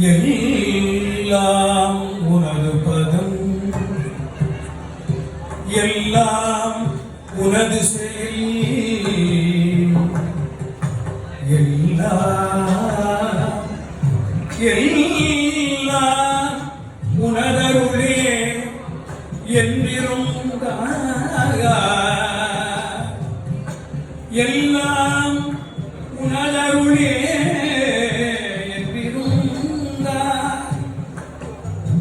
எல்லாம் உனது பதம். எல்லாம் உனது செயல். எல்லாம் எல்லாம் உனதருளே என்றிருந்த எல்லாம் உனதருளே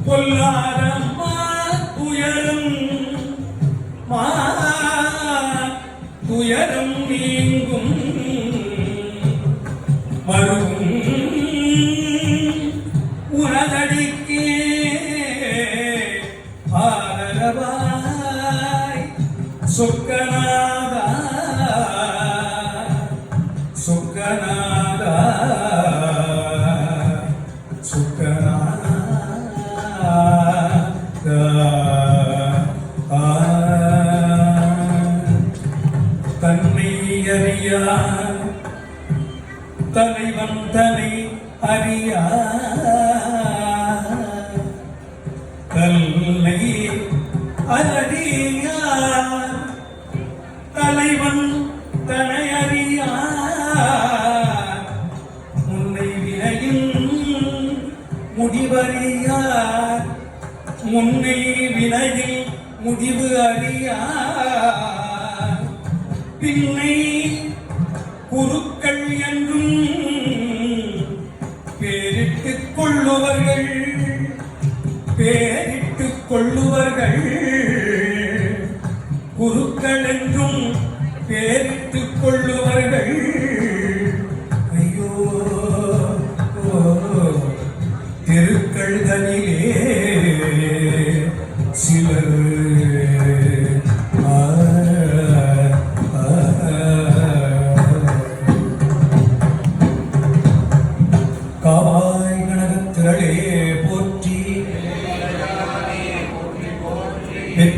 பொல்லாரம்மா துயரம். மா துயரம் நீங்கும். மருகும் உனதடிக்கே. ஆதரவாய் சொக்கநாதா. அறியா தலைவன் தலை அறியா தன்னை அறியா தலைவன் தனை அறியா முன்னை வினையின் முடிவறியார் முன்னை வினையில் முடிவு அறியார். பின்னை குருக்கள் என்றும் பேரிட்டுக் கொள்ளுவர்கள் பேரிட்டுக் கொள்ளுவர்கள். குருக்கள் என்றும் பேரிட்டுக் கொள்ளுவர்கள். ஐயோ திருக்கழுதனில் que